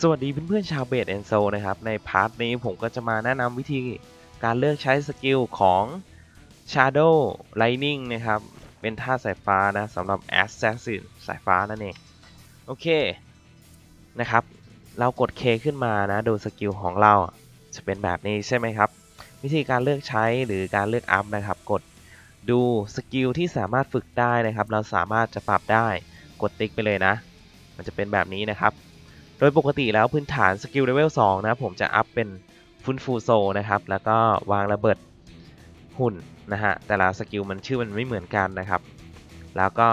สวัสดีเพื่อนๆชาวเบสแอนโซนะครับ ในพาร์ทนี้ผมก็จะมาแนะนำวิธีการเลือกใช้สกิลของ Shadow Lightning นะครับ เป็นท่าสายฟ้านะสำหรับ Assassin สายฟ้านั่นเอง โอเคนะครับ เรากด K ขึ้นมานะ ดูสกิลของเราจะเป็นแบบนี้ใช่ไหมครับ วิธีการเลือกใช้หรือการเลือกอัพนะครับ กดดูสกิลที่สามารถฝึกได้นะครับ เราสามารถจะปรับได้กดติ๊กไปเลยนะ มันจะเป็นแบบนี้นะครับ ดยปกติแล้วพื้นฐานสกิลเลเวล2นะผมจะอัพเป็นฟุนฟูโซนะครับ แล้วก็วางระเบิดหุ่นนะฮะ แต่ละสกิลมันชื่อมันไม่เหมือนกันนะครับ แล้วก็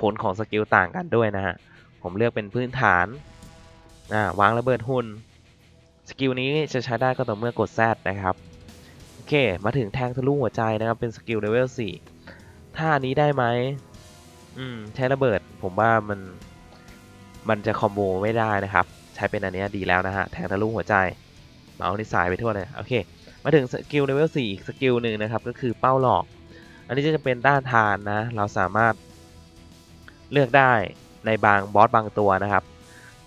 ผลของสกิลต่างกันด้วยนะฮะ ผมเลือกเป็นพื้นฐานอ่าวางระเบิดหุ่น สกิลนี้จะใช้ได้ก็ต่อเมื่อกด Z นะครับ โอเค มาถึงแทงทะลุหัวใจนะครับ เป็นสกิลเลเวล4ท่านี้ได้ไหมอืม ใช้ระเบิด ผมว่ามัน มันจะคอมโบไม่ได้นะครับ ใช้เป็นอันนี้ดีแล้วนะฮะ แทงทะลุหัวใจ เมาส์นี่สายไปทั่วเลย โอเค มาถึงสกิลเลเวล4อีกสกิลหนึ่งนะครับ ก็คือเป้าหลอก อันนี้จะเป็นด้านทานนะ เราสามารถเลือกได้ในบางบอสบางตัวนะครับ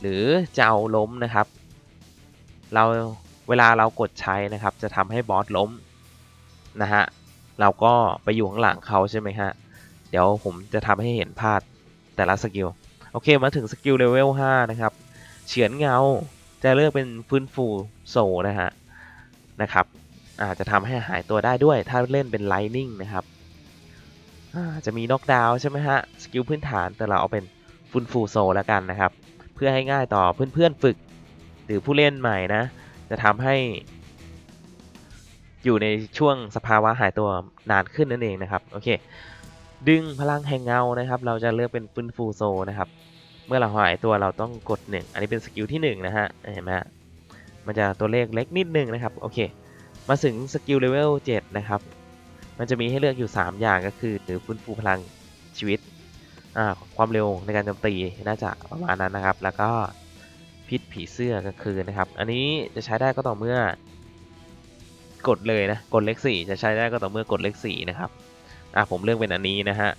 หรือจะเอาล้มนะครับ เราเวลาเรากดใช้นะครับ จะทำให้บอสล้มนะฮะ เราก็ไปอยู่ข้างหลังเขาใช่ไหมฮะ เดี๋ยวผมจะทำให้เห็นภาพแต่ละสกิล โอเคมาถึงสกิลเลเวล5นะครับ เฉือนเงาจะเลือกเป็นฟื้นฟูโซนะฮะนะครับอาจจะทำให้หายตัวได้ด้วยถ้าเล่นเป็นไลนิ่งนะครับจะมีน็อกดาวใช่ไหมฮะสกิลพื้นฐานแต่เราเอาเป็นฟื้นฟูโซแล้วกันนะครับ เพื่อให้ง่ายต่อเพื่อนๆฝึก หรือผู้เล่นใหม่นะ จะทำให้ อยู่ในช่วงสภาวะหายตัวนานขึ้นนั่นเองนะครับ โอเค ดึงพลังแห่งเงานะครับ เราจะเลือกเป็นฟื้นฟูโซนะครับ เมื่อเราหายตัวเราต้องกด 1 อันนี้เป็นสกิลที่1นะฮะเห็นไหมฮะมันจะตัวเลขเล็กนิดนึงนะครับโอเค มาถึงสกิลเลเวล7นะครับมันจะมีให้เลือกอยู่ 3 อย่างก็คือหรือฟื้นฟูพลังชีวิตความเร็วในการโจมตีน่าจะประมาณนั้นนะครับ แล้วก็พิษผีเสื้อก็คือนะครับ อันนี้จะใช้ได้ก็ต่อเมื่อ กดเลยนะ กดเลข4จะใช้ได้ก็ต่อเมื่อกดเลข4นะครับ อะผมเลือกเป็นอันนี้นะฮะ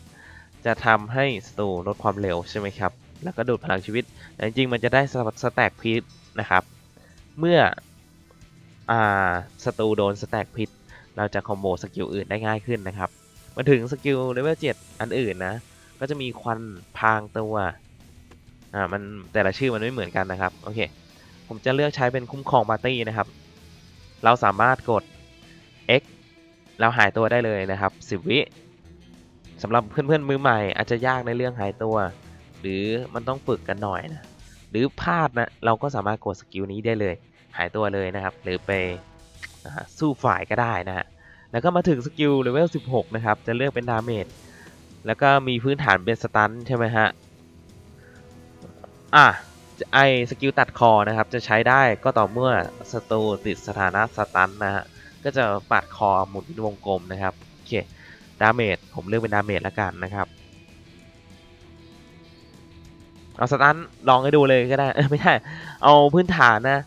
จะทำให้สตูลดความเร็วใช่ไหมครับ แล้วก็ดูดพลังชีวิต แต่จริงๆมันจะได้สแต็กพิษนะครับ เมื่ออ่าสตูโดนสแต็กพิษ เราจะคอมโบสกิลอื่นได้ง่ายขึ้นนะครับ มาถึงสกิลเลเวล7อันอื่นนะ ก็จะมีควันพางตัว อ่า มันแต่ละชื่อมันไม่เหมือนกันนะครับ โอเค ผมจะเลือกใช้เป็นคุ้มครองปาร์ตี้นะครับ เราสามารถกด X แล้วหายตัวได้เลยนะครับ 10 วิ สำหรับเพื่อนๆมือใหม่อาจจะยากในเรื่องหายตัว หรือมันต้องฝึกกันหน่อยนะหรือพลาดนะเราก็สามารถกดสกิลนี้ได้เลย หายตัวเลยนะครับ หรือไปสู้ฝ่ายก็ได้นะฮะแล้วก็มาถึงสกิลเลเวล 16 นะครับ จะเลือกเป็นดาเมจแล้วก็มีพื้นฐานเป็นสตันใช่ไหมฮะอะไอสกิลตัดคอนะครับ จะใช้ได้ก็ต่อเมื่อสตูติดสถานะสตันนะฮะก็จะปัดคอหมุนเป็นวงกลมนะครับโอเค ดาเมจผมเลือกเป็นดาเมจแล้วกันนะครับเอาสตันลองให้ดูเลยก็ได้ไม่ใช่เอาพื้นฐานนะ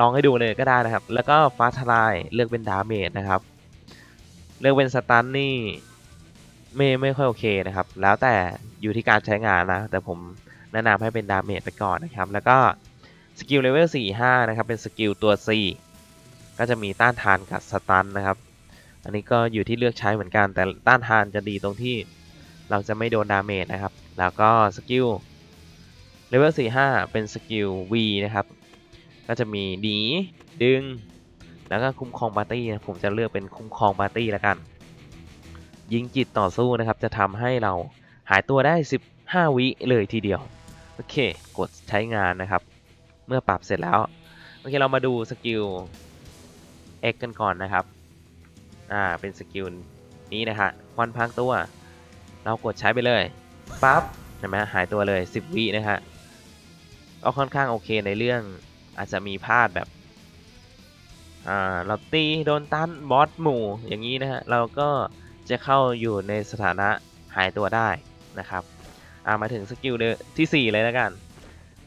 ลองให้ดูเลยก็ได้นะครับ แล้วก็ฟาทลายเลือกเป็นดาเมจนะครับ เลือกเป็นสตันนี่ไม่ไม่ค่อยโอเคนะครับ แล้วแต่อยู่ที่การใช้งานนะ แต่ผมแนะนำให้เป็นดาเมจไปก่อนนะครับ แล้วก็สกิลเลเวล4-5นะครับ เป็นสกิลตัว C ก็จะมีต้านทานกับสตันนะครับ อันนี้ก็อยู่ที่เลือกใช้เหมือนกัน แต่ต้านทานจะดีตรงที่เราจะไม่โดนดาเมจนะครับ แล้วก็สกิลเลเวล4-5 เป็นสกิล V นะครับ ก็จะมีหนีดึง แล้วก็คุ้มครองปาร์ตี้ผมจะเลือกเป็นคุ้มครองปาร์ตี้แล้วกัน ยิงจิตต่อสู้นะครับ จะทำให้เราหายตัวได้ 15 วิเลยทีเดียว โอเค กดใช้งานนะครับ เมื่อปรับเสร็จแล้ว โอเค เรามาดูสกิล X กันก่อนนะครับ อ่าเป็นสกิลนี้นะฮะควันพังตัว เรากดใช้ไปเลยปั๊บเห็นไหมหายตัวเลย 10 วินะฮะก็ค่อนข้างโอเคในเรื่องอาจจะมีพลาดแบบอ่าเราตีโดนตันบอสหมู่อย่างนี้นะฮะเราก็จะเข้าอยู่ในสถานะหายตัวได้นะครับอ่ามาถึงสกิลที่ 4 เลยแล้วกัน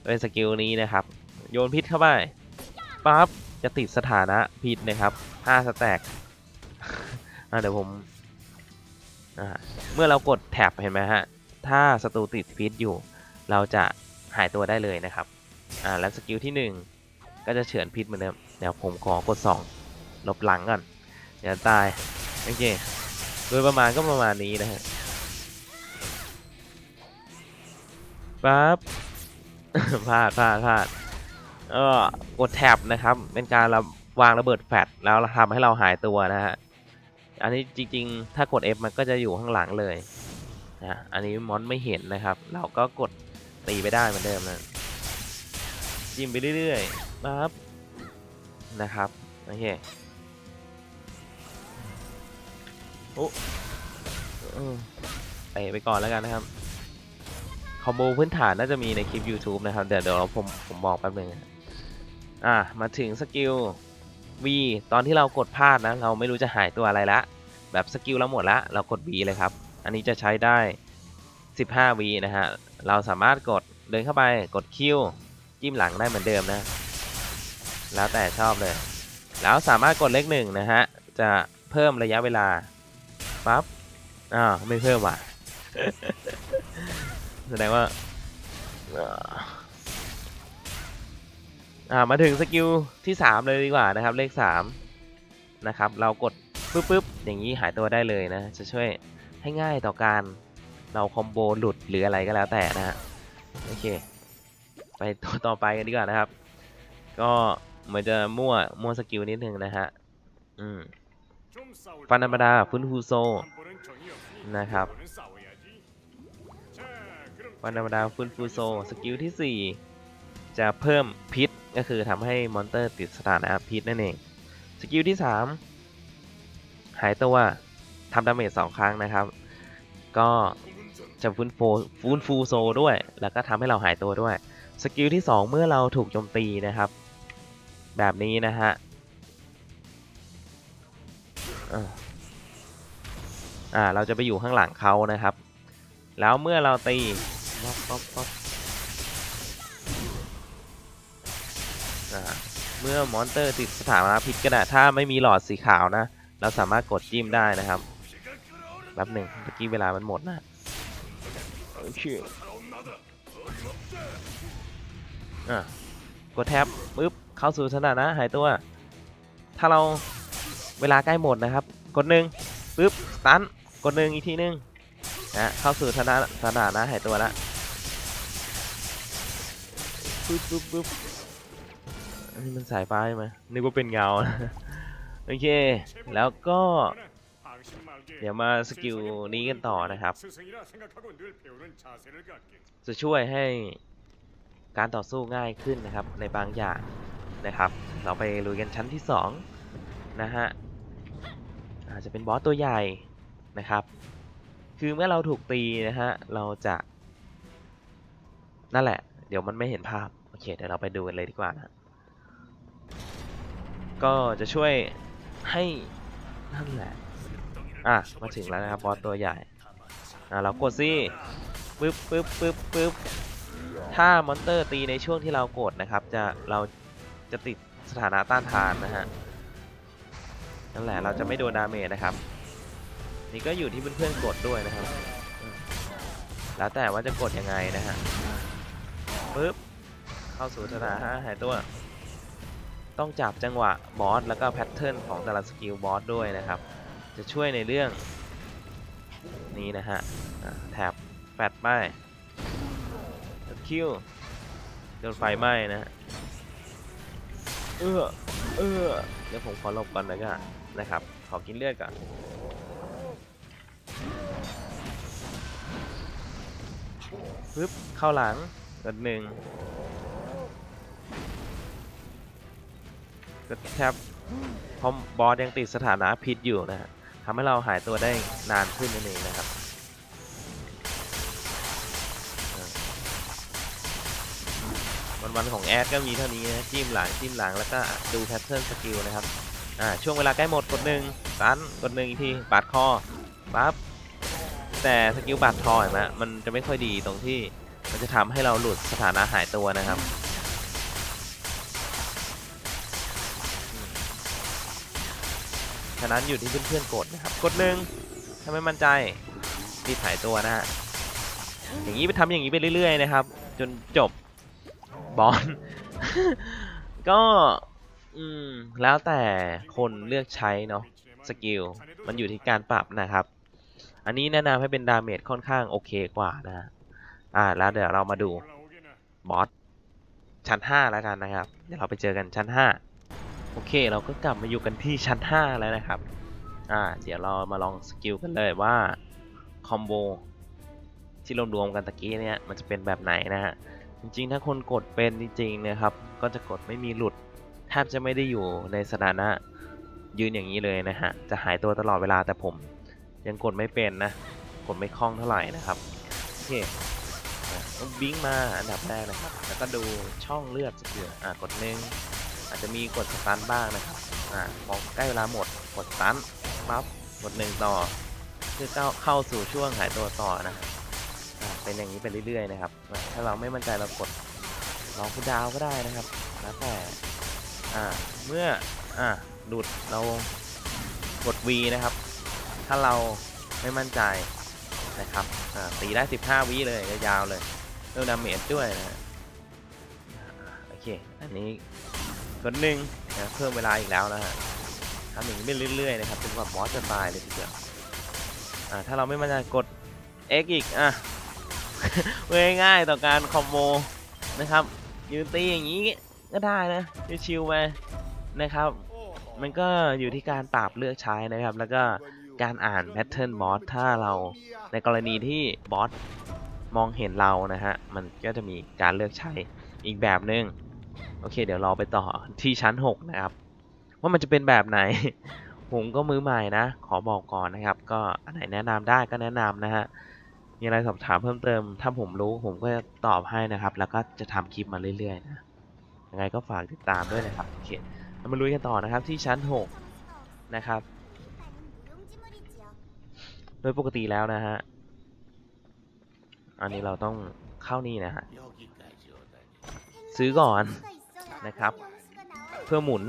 เป็นสกิลนี้นะครับ โยนพิษเข้าไปปั๊บจะติดสถานะพิษนะครับ5สแต็ก เดี๋ยวผมเมื่อเรากดแท็บเห็นไหมฮะ ถ้าศัตรูติดพิษอยู่ เราจะหายตัวได้เลยนะครับอ่าและสกิลที่หนึ่งก็จะเฉือนพิษเหมือนเดิมเดี๋ยวผมขอกดสองลบหลังก่อน เดี๋ยวตาย โอเค โดยประมาณก็ประมาณนี้นะฮะปั๊บพลาดพลาดพลาดเออกดแท็บนะครับ เป็นการระวางระเบิดแฟลชแล้วทำให้เราหายตัวนะฮะ อันนี้จริงๆ ถ้ากด F มันก็จะอยู่ข้างหลังเลยนะอันนี้มอนไม่เห็นนะครับ เราก็กดตีไปได้เหมือนเดิมนะจิ้มไปเรื่อยๆปั๊บนะครับโอเคโอ้เออเตะไปก่อนแล้วกันนะครับคอมโบพื้นฐานน่าจะมีในคลิป YouTube นะครับ เดี๋ยวเดี๋ยวผมผมบอกแป๊บนึงอะมาถึงสกิล V ตอนที่เรากดพลาดนะ เราไม่รู้จะหายตัวอะไรละ แบบสกิลเราหมดละ เรากด V เลยครับ อันนี้จะใช้ได้ 15 V นะฮะ เราสามารถกดเดินเข้าไปกด Q จิ้มหลังได้เหมือนเดิมนะ แล้วแต่ชอบเลย แล้วสามารถกดเลขหนึ่งนะฮะ จะเพิ่มระยะเวลาปั๊บอ้าวไม่เพิ่มว่ะ แสดงว่า อ่ามาถึงสกิลที่ 3 เลยดีกว่านะครับ เลข3นะครับเรากดปึ๊บปึ๊บอย่างนี้หายตัวได้เลยนะ จะช่วยให้ง่ายต่อการเราคอมโบหลุดหรืออะไรก็แล้วแต่นะฮะโอเค ไปตัวต่อไปกันดีกว่านะครับ ก็เหมือนจะมั่วมั่วสกิลนิดนึงนะฮะอืมฟันธรรมดาฟื้นฟูโซนะครับบวันธรรมดาฟื้นฟูโซสกิลที่ 4 จะเพิ่มพิษก็คือทำให้มอนเตอร์ติดสถานะพิษนั่นเองสกิลที่ 3 หายตัวทำดาเมจสองครั้งนะครับ ก็จะฟื้นฟูฟื้นฟูโซด้วย แล้วก็ทำให้เราหายตัวด้วย สกิลที่ 2 เมื่อเราถูกโจมตีนะครับ แบบนี้นะฮะอ่าเราจะไปอยู่ข้างหลังเขานะครับ แล้วเมื่อเราตีป๊อกป๊อกป๊อก เมื่อมอนเตอร์ติดสถานะพิษก็ได้ถ้าไม่มีหลอดสีขาวนะ เราสามารถกดจิ้มได้นะครับแป๊บหนึ่งเมื่อกี้เวลามันหมดนะโอเคอะกดแท็บปึ๊บเข้าสู่สถานะหายตัว ถ้าเราเวลาใกล้หมดนะครับ กดหนึ่งปึ๊บสตันกดหนึ่งอีกทีหนึงนะเข้าสู่ธนาสถานะหายตัวแล้วปึ๊บปึ๊บปึ๊บ อันนี้มันสายฟ้าใช่ไหมนึกว่าเป็นเงา โอเค แล้วก็ เดี๋เดี๋ยยววมามาสสกิกิลลนี้นี้กักันนต่ต่ออนะนะคครัรับบจะช่วยให้การต่อสู้ง่ายขึ้นนะครับ ในบางอย่างนะครับ เราไปลุยกันชั้นที่ 2 นะฮะ อาจจะเป็นบอสตัวใหญ่นะครับ คือเมื่อเราถูกตีนะฮะ เราจะ นั่นแหละ เดี๋ยวมันไม่เห็นภาพ โอเค เดี๋ยวเราไปดูกันเลยดีกว่านะ ก็จะช่วยให้นั่นแหละอะมาถึงแล้วนะครับบอสตัวใหญ่อะเรากดสิปึ๊บปึ๊บปึ๊บปึ๊บถ้ามอนเตอร์ตีในช่วงที่เรากดนะครับ จะเราจะติดสถานะต้านทานนะฮะนั่นแหละเราจะไม่โดนดาเมจนะครับ นี่ก็อยู่ที่เพื่อนๆกดด้วยนะครับ แล้วแต่ว่าจะกดยังไงนะฮะปึ๊บเข้าสู่สถานะหายตัว ต้องจับจังหวะบอสแล้วก็แพทเทิร์นของแต่ละสกิลบอสด้วยนะครับ จะช่วยในเรื่องนี้นะฮะแท็บแฟดไปคิวโดนไฟไหม้นะฮะเออเออเดี๋ยวผมขอหลบก่อนนะก็นะครับ ขอกินเลือดก่อนปึ๊บเข้าหลังกดหนึ่ง กดแทบเพราะบอสยังติดสถานะพิษอยู่นะฮะทำให้เราหายตัวได้นานขึ้นนั่นเองนะครับวันวันๆของแอดก็มีเท่านี้นะจิ้มหลังจิ้มหลังแล้วก็ดูแพทเทิร์นสกิลนะครับอ่าช่วงเวลาใกล้หมดกดหนึ่งตันกดหนึ่งอีกทีปาดคอปั๊บแต่สกิลบาดคอเห็นไหมมันจะไม่ค่อยดีตรงที่มันจะทำให้เราหลุดสถานะหายตัวนะครับ ฉะนั้นอยู่ที่เพื่อนๆกดนะครับ กดหนึ่งถ้าไม่มั่นใจรีบหายตัวนะฮะ อย่างนี้ไปทำอย่างนี้ไปเรื่อยๆนะครับ จนจบบอลก็อืมแล้วแต่คนเลือกใช้เนาะสกิลมันอยู่ที่การปรับนะครับ อันนี้แนะนำให้เป็นดาเมจค่อนข้างโอเคกว่านะอ่าแล้วเดี๋ยวเรามาดูบอสชั้น 5 แล้วกันนะครับ เดี๋ยวเราไปเจอกันชั้น 5 โอเคเราก็กลับมาอยู่กันที่ชั้น 5 แล้วนะครับ อ่า เดี๋ยวเรามาลองสกิลกันเลยว่าคอมโบที่รวมๆกันตะกี้เนี่ยมันจะเป็นแบบไหนนะฮะ จริงๆ ถ้าคนกดเป็นจริงๆนะครับ ก็จะกดไม่มีหลุดแทบจะไม่ได้อยู่ในสถานะยืนอย่างนี้เลยนะฮะ จะหายตัวตลอดเวลาแต่ผมยังกดไม่เป็นนะ กดไม่คล่องเท่าไหร่นะครับโอเคต้องบิ้งมาอันดับแรกนะครับ แล้วก็ดูช่องเลือดสกิลอะกดหนึ่ง อาจจะมีกดสตันบ้างนะครับอะพอใกล้เวลาหมดกดสตันปั๊บกดหนึ่งต่อเพื่อเข้าเข้าสู่ช่วงหายตัวต่อนะฮะอะเป็นอย่างนี้ไปเรื่อยๆนะครับ ถ้าเราไม่มั่นใจเรากดลองคูลดาวก็ได้นะครับแล้วแต่อ่าเมื่ออ่าหลุดเรากด V นะครับ ถ้าเราไม่มั่นใจนะครับอ่าตีได้ 15 วิเลยยาวๆเลยเรื่องดาเมจด้วยนะฮะอ่าโอเค อันนี้ กดหนึ่งนะเพิ่มเวลาอีกแล้วนะฮะทำอย่างนี้ไปเรื่อยๆนะครับจนกว่าบอสจะตายเลยทีเดียวอ่าถ้าเราไม่มั่นใจกด X อีกอะง่ายๆต่อการคอมโบนะครับยืนตีอย่างนี้ก็ได้นะชิวๆไปนะครับ มันก็อยู่ที่การปรับเลือกใช้นะครับ แล้วก็การอ่านแพทเทิร์นบอสถ้าเราในกรณีที่บอสมองเห็นเรานะฮะมันก็จะมีการเลือกใช้อีกแบบหนึง่ง โอเค เดี๋ยวเราไปต่อที่ชั้น 6 นะครับ ว่ามันจะเป็นแบบไหน ผมก็มือใหม่นะ ขอบอกก่อนนะครับ ก็อันไหนแนะนำได้ก็แนะนำนะฮะมีอะไรสอบถามเพิ่มเติม ถ้าผมรู้ผมก็จะตอบให้นะครับ แล้วก็จะทำคลิปมาเรื่อยๆนะยังไงก็ฝากติดตามด้วยนะครับโอเคเรามาลุยกันต่อนะครับที่ชั้น 6 นะครับ โดยปกติแล้วนะฮะอันนี้เราต้องเข้านี่นะฮะซื้อก่อน นะครับ เพื่อหมุน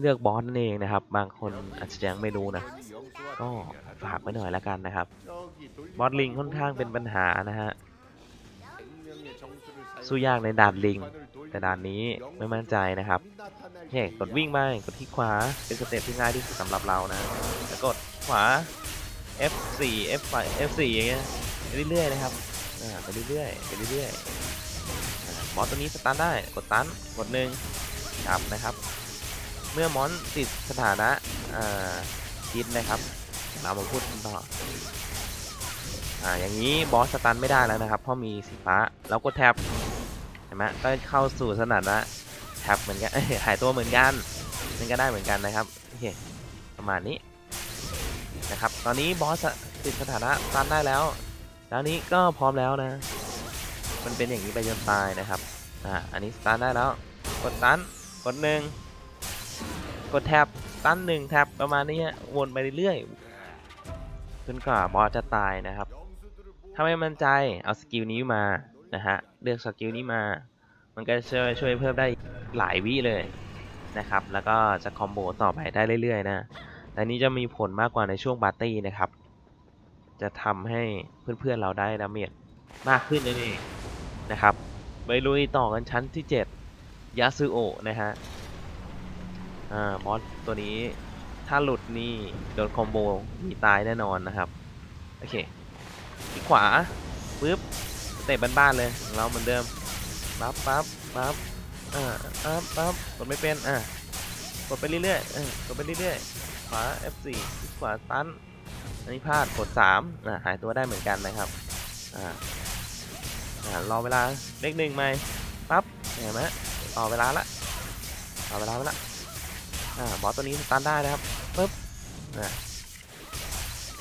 เลือกบอสนั่นเองนะครับ บางคนอาจจะยังไม่รู้นะ ก็ฝากไว้หน่อยแล้วกันนะครับ บอสลิงค่อนข้างเป็นปัญหานะฮะ สู้ยากในด่านลิง แต่ด่านนี้ไม่มั่นใจนะครับโอเคกดวิ่งไปกดที่ขวา เป็นสเต็ปที่ง่ายที่สุดสำหรับเรานะ แล้วกดขวา F4 F5 F4 อย่างเงี้ยไปเรื่อยๆนะครับ อ่าไปเรื่อยๆไปเรื่อยๆ มอสตัวนี้สตันได้กดตันกดหนึ่งจับนะครับ เมื่อมอนติดสถานะอ่าคิดนะครับเรามาพูดกันต่ออ่าอย่างนี้บอสสตันไม่ได้แล้วนะครับ เพราะมีสีฟ้าแล้วกดแท็บเห็นไหมก็เข้าสู่สถานะแท็บเหมือนกันหายตัวเหมือนกันนั่นก็ได้เหมือนกันนะครับโอเคประมาณนี้นะครับ ตอนนี้บอสติดสถานะตันได้แล้วแล้วนี้ก็พร้อมแล้วนะ มันเป็นอย่างนี้ไปจนตายนะครับอ่าอันนี้สตาร์ได้แล้ว กดตันกดหนึ่งกดแท็บตันหนึ่งแท็บประมาณนี้ฮะวนไปเรื่อยๆจนกว่าบอสจะตายนะครับ ถ้าไม่มั่นใจเอาสกิลนี้มานะฮะเลือกสกิลนี้มา มันก็ช่วยช่วยเพิ่มได้หลายวิเลยนะครับ แล้วก็จะคอมโบต่อไปได้เรื่อยๆนะแต่นี้จะมีผลมากกว่าในช่วงปาร์ตี้นะครับ จะทำให้เพื่อนๆเราได้ดาเมจมากขึ้นนั่นเอง นะครับ ไปลุยต่อกันชั้นที่ 7 ยาซึโอะนะฮะ อ่าบอสตัวนี้ถ้าหลุดนี่โดนคอมโบมีตายแน่นอนนะครับ โอเค ที่ขวาปึ๊บเตปบ้านๆเลยเราเหมือนเดิมปั๊บปั๊บปั๊บอ่าปั๊บปั๊บกดไม่เป็นอ่ากดไปเรื่อยๆเออกดไปเรื่อยๆขวา F4 ขวาตันอันนี้พลาดกด3อ่าหายตัวได้เหมือนกันนะครับอ่า รอเวลาเลขหนึ่งไหมปั๊บเห็นไหมต่อเวลาละต่อเวลาละอ่าบอสตัวนี้สตันได้นะครับปึ๊บอ่า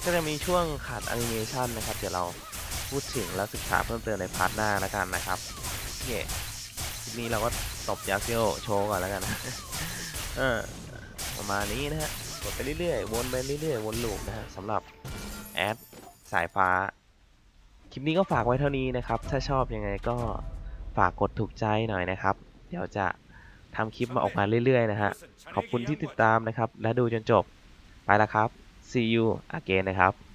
ก็จะมีช่วงขาดแอนิเมชันนะครับ เดี๋ยวเราพูดถึงแล้วศึกษาเพิ่มเติมในพาร์ทหน้าแล้วกันนะครับเคคลิปนี้เราก็ตบยาเซียวโชว์ก่อนแล้วกันนะเออประมาณนี้นะฮะกดไปเรื่อยๆ วนไปเรื่อยๆ วนลูปนะฮะสำหรับแอดสายฟ้า ลิปนี้ก็ฝากไว้เท่านี้นะครับ ถ้าชอบยังไงก็ฝากกดถูกใจหน่อยนะครับ เดี๋ยวจะทำคลิปมาออกมาเรื่อยๆนะฮะ ขอบคุณที่ติดตามนะครับ และดูจนจบ ไปแล้วครับ see you again นะครับ